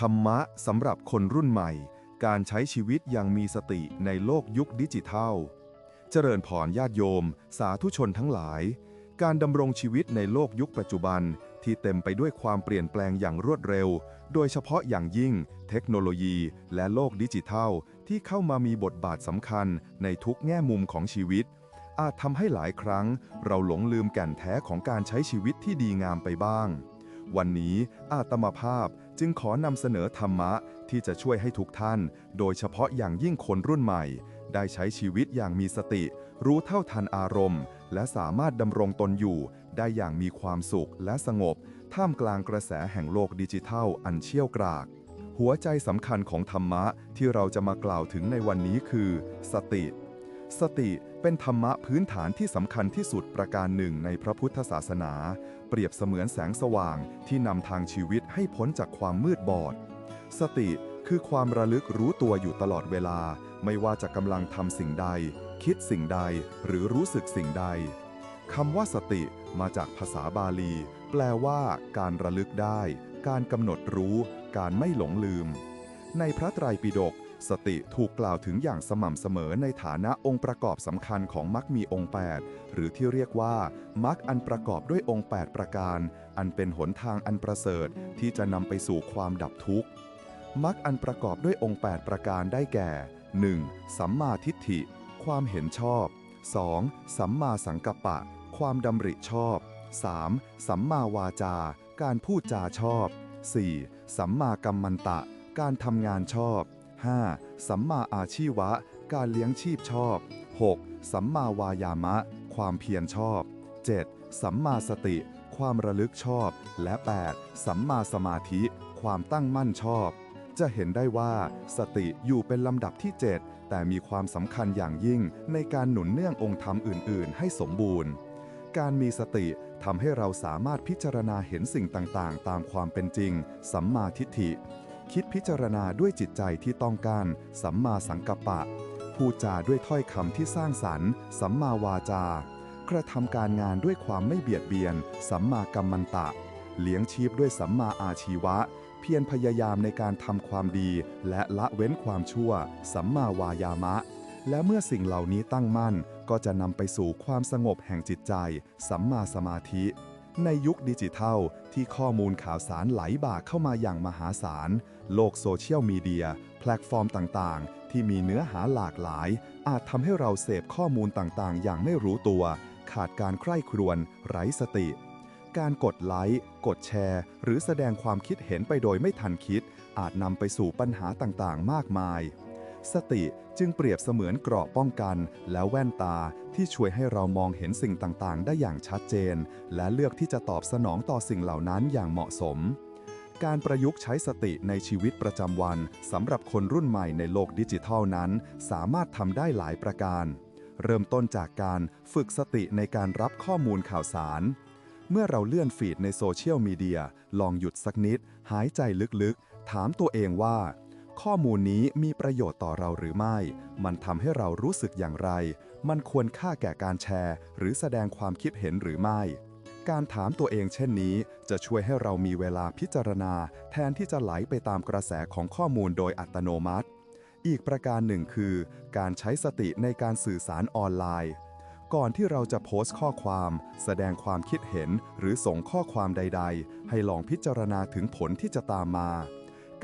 ธรรมะสำหรับคนรุ่นใหม่ การใช้ชีวิตอย่างมีสติในโลกยุคดิจิทัล เจริญพรญาติโยม สาธุชนทั้งหลาย การดำรงชีวิตในโลกยุคปัจจุบันที่เต็มไปด้วยความเปลี่ยนแปลงอย่างรวดเร็ว โดยเฉพาะอย่างยิ่ง เทคโนโลยี และโลกดิจิทัล ที่เข้ามามีบทบาทสำคัญในทุกแง่มุมของชีวิต อาจทำให้หลายครั้ง เราหลงลืมแก่นแท้ของการใช้ชีวิตที่ดีงามไปบ้าง วันนี้อาตมาภาพจึงขอนำเสนอธรรมะที่จะช่วยให้ทุกท่าน โดยเฉพาะอย่างยิ่งคนรุ่นใหม่ ได้ใช้ชีวิตอย่างมีสติ รู้เท่าทันอารมณ์ และสามารถดำรงตนอยู่ ได้อย่างมีความสุขและสงบ ท่ามกลางกระแสแห่งโลกดิจิทัลอันเชี่ยวกราก หัวใจสำคัญของธรรมะที่เราจะมากล่าวถึงในวันนี้คือ สติ สติเป็นธรรมะพื้นฐานที่สำคัญที่สุดประการหนึ่งในพระพุทธศาสนา เปรียบเสมือนแสงสว่างที่นำทางชีวิตให้พ้นจากความมืดบอด สติคือความระลึกรู้ตัวอยู่ตลอดเวลา ไม่ว่าจะกำลังทำสิ่งใด คิดสิ่งใด หรือรู้สึกสิ่งใดคำว่าสติมาจากภาษาบาลี แปลว่า การระลึกได้ การกำหนดรู้ การไม่หลงลืม ในพระไตรปิฎก สติถูกกล่าวถึงอย่างสม่ำเสมอในฐานะองค์ประกอบสำคัญของมรรคมีองค์ 8 หรือที่เรียกว่ามรรคอันประกอบด้วยองค์ 8 ประการ อันเป็นหนทางอันประเสริฐที่จะนำไปสู่ความดับทุกข์มรรคอันประกอบด้วยองค์ 8 ประการได้แก่ 1. สัมมาทิฏฐิ ความเห็นชอบ 2. สัมมาสังกัปปะ ความดำริชอบ 3. สัมมาวาจา การพูดจาชอบ 4. สัมมากัมมันตะ การทำงานชอบ 5. สัมมาอาชีวะ การเลี้ยงชีพชอบ 6. สัมมาวายามะ ความเพียรชอบ 7. สัมมาสติ ความระลึกชอบ และ 8. สัมมาสมาธิ ความตั้งมั่นชอบ จะเห็นได้ว่าสติอยู่เป็นลำดับที่ 7 แต่มีความสำคัญอย่างยิ่งในการหนุนเนื่ององค์ธรรมอื่น ๆ ให้สมบูรณ์ การมีสติทำให้เราสามารถพิจารณาเห็นสิ่งต่าง ๆ ตามความเป็นจริง สัมมาทิฏฐิ คิดพิจารณาด้วยจิตใจที่ต้องการ สัมมาสังกัปปะ พูดจาด้วยถ้อยคำที่สร้างสรรค์ สัมมาวาจา กระทำการงานด้วยความไม่เบียดเบียน สัมมากัมมันตะ เลี้ยงชีพด้วยสัมมาอาชีวะ เพียรพยายามในการทำความดี และละเว้นความชั่ว สัมมาวายามะ และเมื่อสิ่งเหล่านี้ตั้งมั่น ก็จะนำไปสู่ความสงบแห่งจิตใจ สัมมาสมาธิในยุคดิจิทัลที่ข้อมูลข่าวสารไหลบ่าเข้ามาอย่างมหาศาล โลกโซเชียลมีเดียแพลตฟอร์มต่างๆ ที่มีเนื้อหาหลากหลาย อาจทำให้เราเสพข้อมูลต่างๆ อย่างไม่รู้ตัว ขาดการใคร่ครวญไร้สติ การกดไลค์ กดแชร์ หรือแสดงความคิดเห็นไปโดยไม่ทันคิด อาจนำไปสู่ปัญหาต่างๆ มากมาย สติจึงเปรียบเสมือนเกราะป้องกัน และแว่นตาที่ช่วยให้เรามองเห็นสิ่งต่างๆ ได้อย่างชัดเจน และเลือกที่จะตอบสนองต่อสิ่งเหล่านั้นอย่างเหมาะสม การประยุกต์ใช้สติในชีวิตประจำวันสำหรับคนรุ่นใหม่ในโลกดิจิทัลนั้น สามารถทำได้หลายประการ เริ่มต้นจากการฝึกสติในการรับข้อมูลข่าวสาร เมื่อเราเลื่อนฟีดในโซเชียลมีเดียลองหยุดสักนิด หายใจลึกๆ ถามตัวเองว่า ข้อมูลนี้มีประโยชน์ต่อเราหรือไม่ มันทำให้เรารู้สึกอย่างไร มันควรค่าแก่การแชร์ หรือแสดงความคิดเห็นหรือไม่ การถามตัวเองเช่นนี้ จะช่วยให้เรามีเวลาพิจารณา แทนที่จะไหลไปตามกระแสของข้อมูลโดยอัตโนมัติ อีกประการหนึ่งคือ การใช้สติในการสื่อสารออนไลน์ ก่อนที่เราจะโพสต์ข้อความ แสดงความคิดเห็นหรือส่งข้อความใด ๆ ให้ลองพิจารณาถึงผลที่จะตามมา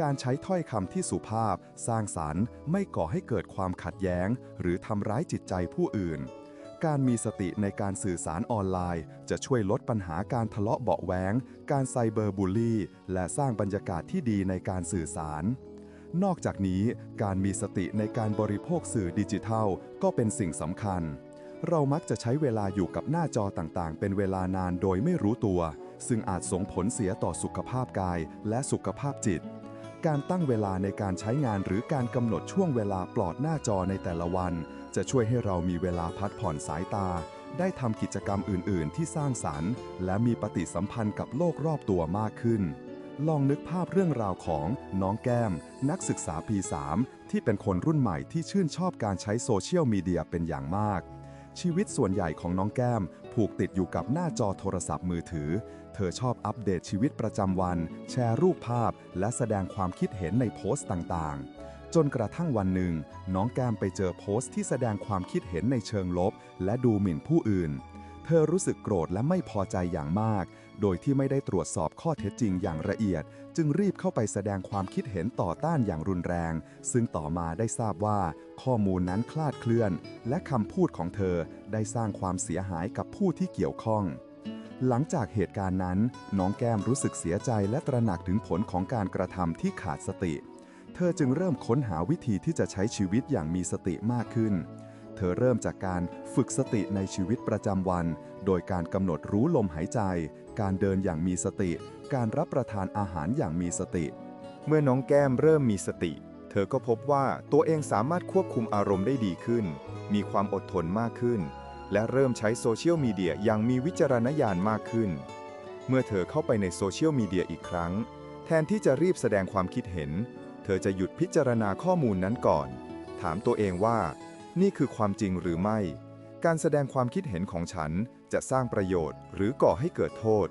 การใช้ถ้อยคำที่สุภาพ สร้างสรรค์ ไม่ก่อให้เกิดความขัดแย้ง หรือทำร้ายจิตใจผู้อื่น การมีสติในการสื่อสารออนไลน์ จะช่วยลดปัญหาการทะเลาะเบาะแว้งการไซเบอร์บูลลี่ และสร้างบรรยากาศที่ดีในการสื่อสาร นอกจากนี้ การมีสติในการบริโภคสื่อดิจิทัล ก็เป็นสิ่งสำคัญ เรามักจะใช้เวลาอยู่กับหน้าจอต่างๆ เป็นเวลานานโดยไม่รู้ตัว ซึ่งอาจส่งผลเสียต่อสุขภาพกายและสุขภาพจิต การตั้งเวลาในการใช้งานหรือการกำหนดช่วงเวลาปลอดหน้าจอในแต่ละวัน จะช่วยให้เรามีเวลาพักผ่อนสายตา ได้ทำกิจกรรมอื่น ๆ ที่สร้างสรรค์ และมีปฏิสัมพันธ์กับโลกรอบตัวมากขึ้น ลองนึกภาพเรื่องราวของน้องแก้ม นักศึกษาปี 3 ที่เป็นคนรุ่นใหม่ที่ชื่นชอบการใช้โซเชียลมีเดียเป็นอย่างมาก ชีวิตส่วนใหญ่ของน้องแก้ม ผูกติดอยู่กับหน้าจอโทรศัพท์มือถือ เธอชอบอัปเดตชีวิตประจำวัน แชร์รูปภาพ และแสดงความคิดเห็นในโพสต์ต่าง ๆ จนกระทั่งวันหนึ่ง น้องแก้มไปเจอโพสต์ที่แสดงความคิดเห็นในเชิงลบ และดูหมิ่นผู้อื่น เธอรู้สึกโกรธและไม่พอใจอย่างมาก โดยที่ไม่ได้ตรวจสอบข้อเท็จจริงอย่างละเอียด จึงรีบเข้าไปแสดงความคิดเห็นต่อต้านอย่างรุนแรง ซึ่งต่อมาได้ทราบว่า ข้อมูลนั้นคลาดเคลื่อน และคำพูดของเธอได้สร้างความเสียหายกับผู้ที่เกี่ยวข้องหลังจากเหตุการณ์นั้น น้องแก้มรู้สึกเสียใจและตระหนักถึงผลของการกระทำที่ขาดสติ เธอจึงเริ่มค้นหาวิธีที่จะใช้ชีวิตอย่างมีสติมากขึ้น เธอเริ่มจากการฝึกสติในชีวิตประจำวัน โดยการกำหนดรู้ลมหายใจ การเดินอย่างมีสติ การรับประทานอาหารอย่างมีสติ เมื่อน้องแก้มเริ่มมีสติ เธอก็พบว่าตัวเองสามารถควบคุมอารมณ์ได้ดีขึ้น มีความอดทนมากขึ้น และเริ่มใช้โซเชียลมีเดียอย่างมีวิจารณญาณมากขึ้น เมื่อเธอเข้าไปในโซเชียลมีเดียอีกครั้ง แทนที่จะรีบแสดงความคิดเห็น เธอจะหยุดพิจารณาข้อมูลนั้นก่อน ถามตัวเองว่า นี่คือความจริงหรือไม่ การแสดงความคิดเห็นของฉันจะสร้างประโยชน์ หรือก่อให้เกิดโทษ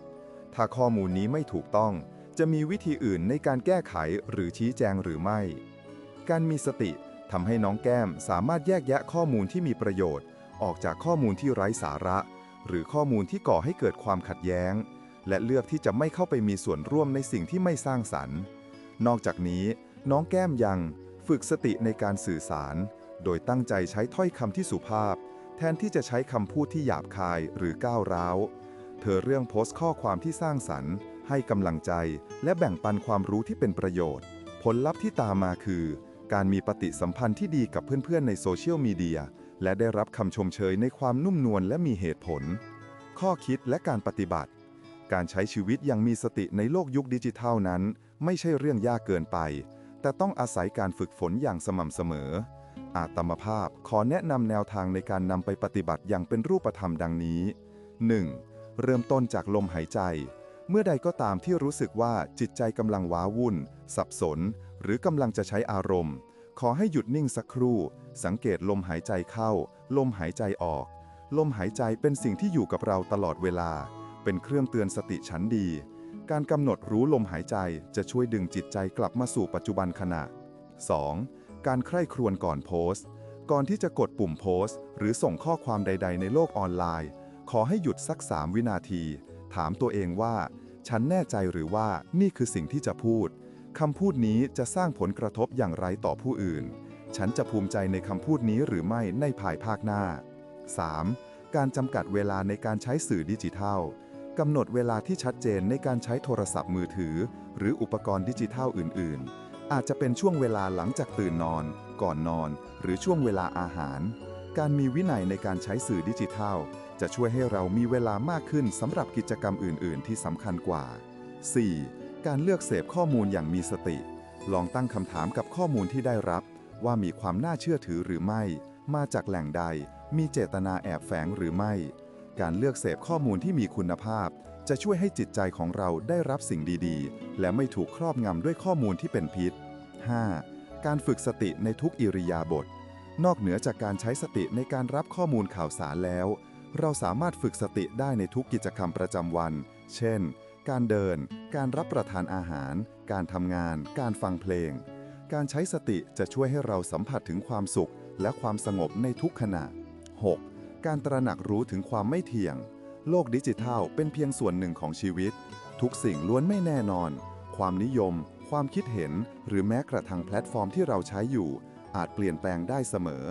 ถ้าข้อมูลนี้ไม่ถูกต้อง จะมีวิธีอื่นในการแก้ไขหรือชี้แจงหรือไม่ การมีสติทำให้น้องแก้มสามารถแยกแยะข้อมูลที่มีประโยชน์ ออกจากข้อมูลที่ไร้สาระ หรือข้อมูลที่ก่อให้เกิดความขัดแย้ง และเลือกที่จะไม่เข้าไปมีส่วนร่วมในสิ่งที่ไม่สร้างสรรค์ นอกจากนี้ น้องแก้มยังฝึกสติในการสื่อสาร โดยตั้งใจใช้ถ้อยคำที่สุภาพ แทนที่จะใช้คำพูดที่หยาบคายหรือก้าวร้าว เธอเรื่องโพสต์ข้อความที่สร้างสรรค์ ให้กำลังใจ และแบ่งปันความรู้ที่เป็นประโยชน์ ผลลัพธ์ที่ตามมาคือ การมีปฏิสัมพันธ์ที่ดีกับเพื่อนๆในโซเชียลมีเดียและได้รับคำชมเชยในความนุ่มนวลและมีเหตุผล ข้อคิดและการปฏิบัติ การใช้ชีวิตอย่างมีสติในโลกยุคดิจิทัลนั้น ไม่ใช่เรื่องยากเกินไป แต่ต้องอาศัยการฝึกฝนอย่างสม่ำเสมอ อาตมภาพขอแนะนำแนวทางในการนำไปปฏิบัติอย่างเป็นรูปธรรมดังนี้ 1. เริ่มต้นจากลมหายใจ เมื่อใดก็ตามที่รู้สึกว่าจิตใจกำลังว้าวุ่น สับสน หรือกำลังจะใช้อารมณ์ ขอให้หยุดนิ่งสักครู่ สังเกตลมหายใจเข้า ลมหายใจออก ลมหายใจเป็นสิ่งที่อยู่กับเราตลอดเวลา เป็นเครื่องเตือนสติชั้นดี การกำหนดรู้ลมหายใจจะช่วยดึงจิตใจกลับมาสู่ปัจจุบันขณะ 2. การใคร่ครวญก่อนโพสต์ ก่อนที่จะกดปุ่มโพสต์ หรือส่งข้อความใด ๆ ในโลกออนไลน์ ขอให้หยุดสัก 3 วินาที ถามตัวเองว่า ฉันแน่ใจหรือว่านี่คือสิ่งที่จะพูดคำพูดนี้จะสร้างผลกระทบอย่างไรต่อผู้อื่น ฉันจะภูมิใจในคำพูดนี้หรือไม่ในภายภาคหน้า 3. การจำกัดเวลาในการใช้สื่อดิจิทัล กำหนดเวลาที่ชัดเจนในการใช้โทรศัพท์มือถือ หรืออุปกรณ์ดิจิทัลอื่น ๆ อาจจะเป็นช่วงเวลาหลังจากตื่นนอน ก่อนนอน หรือช่วงเวลาอาหาร การมีวินัยในการใช้สื่อดิจิทัล จะช่วยให้เรามีเวลามากขึ้นสำหรับกิจกรรมอื่น ๆ ที่สำคัญกว่า 4. การเลือกเสพข้อมูลอย่างมีสติ ลองตั้งคำถามกับข้อมูลที่ได้รับ ว่ามีความน่าเชื่อถือหรือไม่ มาจากแหล่งใด มีเจตนาแอบแฝงหรือไม่ การเลือกเสพข้อมูลที่มีคุณภาพ จะช่วยให้จิตใจของเราได้รับสิ่งดีๆ และไม่ถูกครอบงำด้วยข้อมูลที่เป็นพิษ 5. การฝึกสติในทุกอิริยาบถนอกเหนือจากการใช้สติในการรับข้อมูลข่าวสารแล้ว เราสามารถฝึกสติได้ในทุกกิจกรรมประจำวัน เช่น การเดิน การรับประทานอาหาร การทำงาน การฟังเพลง การใช้สติจะช่วยให้เราสัมผัสถึงความสุขและความสงบในทุกขณะ 6. การตระหนักรู้ถึงความไม่เที่ยง โลกดิจิทัลเป็นเพียงส่วนหนึ่งของชีวิต ทุกสิ่งล้วนไม่แน่นอน ความนิยม ความคิดเห็น หรือแม้กระทั่งแพลตฟอร์มที่เราใช้อยู่ อาจเปลี่ยนแปลงได้เสมอ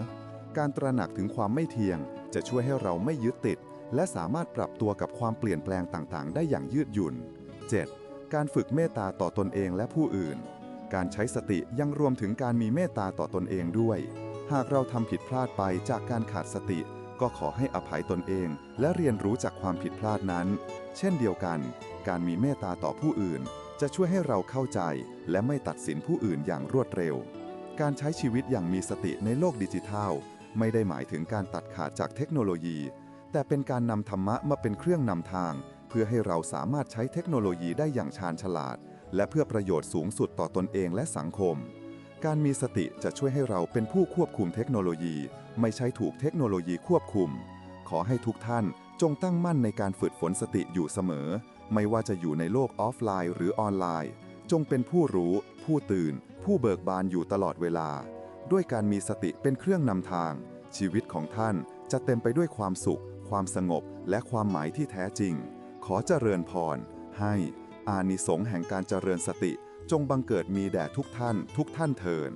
การตระหนักถึงความไม่เที่ยง จะช่วยให้เราไม่ยึดติด และสามารถปรับตัวกับความเปลี่ยนแปลงต่างๆ ได้อย่างยืดหยุ่น 7. การฝึกเมตตาต่อตนเองและผู้อื่น การใช้สติยังรวมถึงการมีเมตตาต่อตนเองด้วย หากเราทำผิดพลาดไปจากการขาดสติ ก็ขอให้อภัยตนเองและเรียนรู้จากความผิดพลาดนั้น เช่นเดียวกัน การมีเมตตาต่อผู้อื่น จะช่วยให้เราเข้าใจ และไม่ตัดสินผู้อื่นอย่างรวดเร็ว การใช้ชีวิตอย่างมีสติในโลกดิจิทัล ไม่ได้หมายถึงการตัดขาดจากเทคโนโลยี แต่เป็นการนำธรรมะมาเป็นเครื่องนำทาง เพื่อให้เราสามารถใช้เทคโนโลยีได้อย่างชาญฉลาด และเพื่อประโยชน์สูงสุดต่อตนเองและสังคม การมีสติจะช่วยให้เราเป็นผู้ควบคุมเทคโนโลยี ไม่ใช่ถูกเทคโนโลยีควบคุม ขอให้ทุกท่านจงตั้งมั่นในการฝึกฝนสติอยู่เสมอ ไม่ว่าจะอยู่ในโลกออฟไลน์ หรือออนไลน์ จงเป็นผู้รู้ ผู้ตื่น ผู้เบิกบานอยู่ตลอดเวลา ด้วยการมีสติเป็นเครื่องนำทาง ชีวิตของท่านจะเต็มไปด้วยความสุข ความสงบ และความหมายที่แท้จริง ขอเจริญพร ให้ อานิสงส์แห่งการเจริญสติ จงบังเกิดมีแด่ทุกท่าน ทุกท่านเทิน